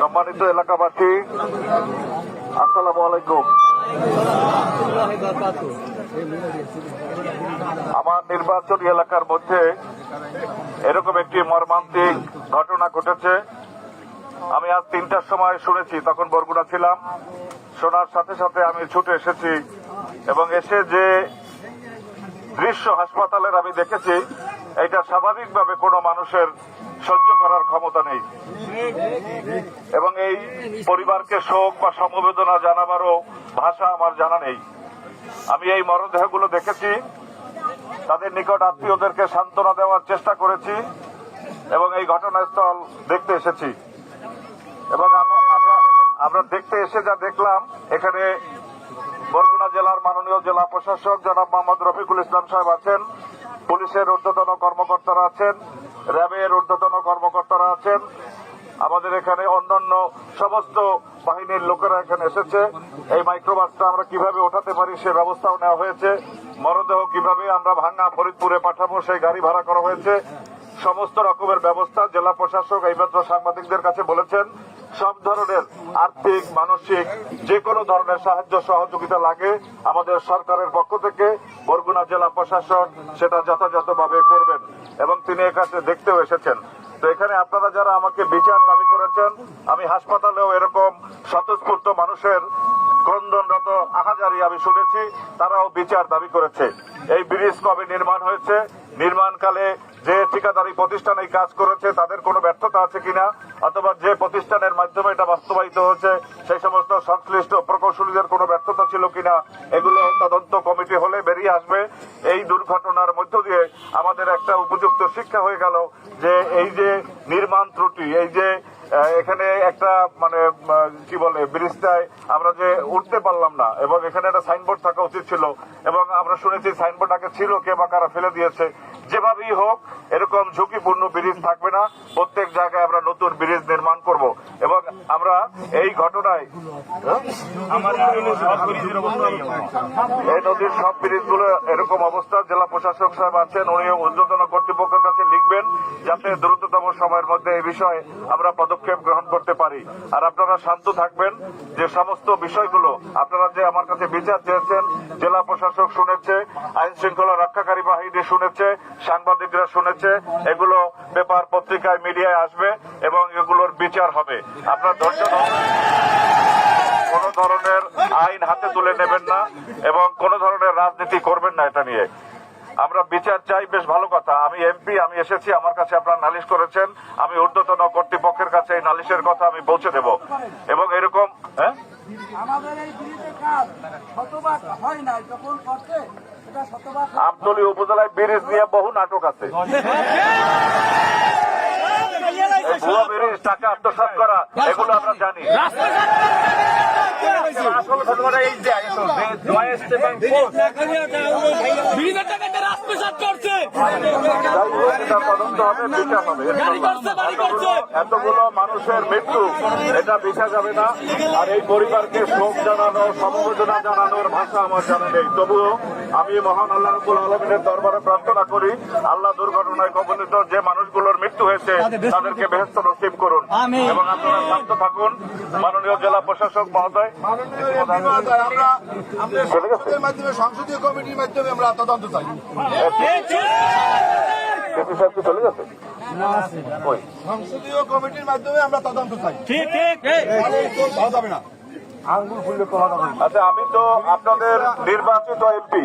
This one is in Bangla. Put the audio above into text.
সম্মানিত এলাকাবাসী, আসসালামু আলাইকুম। আমার নির্বাচনী এলাকার মধ্যে এরকম একটি মর্মান্তিক ঘটনা ঘটেছে। আমি আজ তিনটার সময় শুনেছি, তখন বরগুনা ছিলাম। শোনার সাথে সাথে আমি ছুটে এসেছি এবং এসে যে দৃশ্য হাসপাতালের আমি দেখেছি এটা স্বাভাবিকভাবে কোনো মানুষের সহ্য করার ক্ষমতা নেই। এবং এই পরিবারকে শোক বা সমবেদনা জানাবারও ভাষা আমার জানা নেই। আমি এই মরদেহগুলো দেখেছি, তাদের নিকট আত্মীয়দেরকে সান্ত্বনা দেওয়ার চেষ্টা করেছি, এবং এই ঘটনাস্থল দেখতে এসেছি। এবং আমরা দেখতে এসে যা দেখলাম, এখানে বরগুনা জেলার মাননীয় জেলা প্রশাসক জনাব মোহাম্মদ রফিকুল ইসলাম সাহেব আছেন। পুলিশের ঊর্ধ্বতন কর্মকর্তারা আছেন, র্যাবের ঊর্ধ্বতন কর্মকর্তারা আছেন। আমাদের এখানে অন্যান্য সমস্ত বাহিনীর লোকেরা এখানে এসেছে। এই মাইক্রোবাসটা আমরা কীভাবে ওঠাতে পারি সে ব্যবস্থাও নেওয়া হয়েছে। মরদেহ কীভাবে আমরা ভাঙ্গা ফরিদপুরে পাঠাবো সেই গাড়ি ভাড়া করা হয়েছে। সমস্ত রকমের ব্যবস্থা জেলা প্রশাসক, এইমাত্র সাংবাদিকদের কাছে বলেছেন। সব ধরনের আর্থিক, মানসিক যে কোনো ধরনের সাহায্য, সহযোগিতা লাগে আমাদের সরকারের পক্ষ থেকে। বরগুনা জেলা প্রশাসন সেটা যথাযথভাবে করবেন এবং তিনি এখানে দেখতেও এসেছেন। তো এখানে আপনারা যারা আমাকে বিচার দাবি করেছেন, আমি হাসপাতালেও এরকম স্বতঃস্ফূর্ত মানুষের ক্রন্দনরত আহাজারি আমি শুনেছি, তারাও বিচার দাবি করেছে। এই ব্রিজ কবে নির্মাণ হয়েছে? নির্মাণকালে যে ঠিকাদারি প্রতিষ্ঠান এই কাজ করেছে, তাদের কোনো ব্যর্থতা আছে কিনা? অথবা যে প্রতিষ্ঠানের মাধ্যমে এটা বাস্তবায়িত হয়েছে, সেই সমস্ত সংশ্লিষ্ট প্রকৌশলীদের কোনো ব্যর্থতা ছিল কিনা, এগুলো তদন্ত কমিটি হলে বেরিয়ে আসবে। এই দুর্ঘটনার মধ্য দিয়ে আমাদের একটা উপযুক্ত শিক্ষা হয়ে গেল যে এই যে নির্মাণ ত্রুটি, এই যে এখানে একটা মানে কি বলে ব্রিজটায় আমরা যে উঠতে পারলাম না এবং এখানে একটা সাইনবোর্ড থাকা উচিত ছিল এবং আমরা শুনেছি সাইনবোর্ড আগে ছিল কে বা কারা ফেলে দিয়েছে। যেভাবেই হোক এরকম ঝুঁকিপূর্ণ ব্রিজ থাকবে না প্রত্যেক জায়গায় আমরা নতুন ব্রিজ নির্মাণ করব। এবং আমরা এই ঘটনায় এই নদীর সব ব্রিজগুলো এরকম অবস্থা জেলা প্রশাসক সাহেব আছেন উনি ঊর্ধ্বতন কর্তৃপক্ষের কাছে লিখবেন যাতে দ্রুততম সময়ের মধ্যে এই বিষয়ে আমরা পদক্ষেপ গ্রহণ করতে পারি। আর আপনারা শান্ত থাকবেন, যে সমস্ত বিষয়গুলো আপনারা যে আমার কাছে বিচার চেয়েছেন, জেলা প্রশাসক শুনেছে, আইন শৃঙ্খলা রক্ষাকারী বাহিনী শুনেছে, সাংবাদিকরা শুনেছে, এগুলো পেপার পত্রিকায়, মিডিয়ায় আসবে এবং এগুলোর বিচার হবে। আপনার ধৈর্য কোন ধরনের আইন হাতে তুলে নেবেন না এবং কোন ধরনের রাজনীতি করবেন না এটা নিয়ে। আমরা বিচার চাই বেশ ভালো কথা। আমি এমপি আমি এসেছি আমার কাছে আপনারা নালিশ করেছেন। আমি ঊর্ধ্বতন কর্তৃপক্ষের কাছে এই নালিশের কথা আমি পৌঁছে দেব। এবং এরকম হ্যাঁ? আমাদের এই ব্রিজের কাজ শতভাগ হয় নাই যখন করছে এটা শতভাগ আমতলী উপজেলায় ব্রিজ নিয়ে বহু নাটক আছে। এই ভুয়া ব্রিজ টাকা আত্মসাৎ করা এগুলো আমরা জানি। এতগুলো মানুষের মৃত্যু, এটা বিচার যাবে না। আর এই পরিবারকে শোক জানানোর সমবেদনা জানানোর ভাষা আমার জানা নেই। তবুও আমি মহান আল্লাহ রবুল আলমিনের দরবারে প্রার্থনা করি আল্লাহ দুর্ঘটনায় কবলিত যে মানুষগুলোর মৃত্যু হয়েছে তাদেরকে বেহস্ত নসিব করুন। এবং আপনারা শান্ত থাকুন। মাননীয় জেলা প্রশাসক মহোদয়। মাধ্যমে সংসদীয় কমিটির মাধ্যমে আমরা তদন্ত চাই। চলে গেছে? সংসদীয় কমিটির মাধ্যমে আমরা তদন্ত চাই। ঠিক ঠিক তাহলে তো ভালো ফুলে আচ্ছা আমি তো আপনাদের নির্বাচিত এমপি।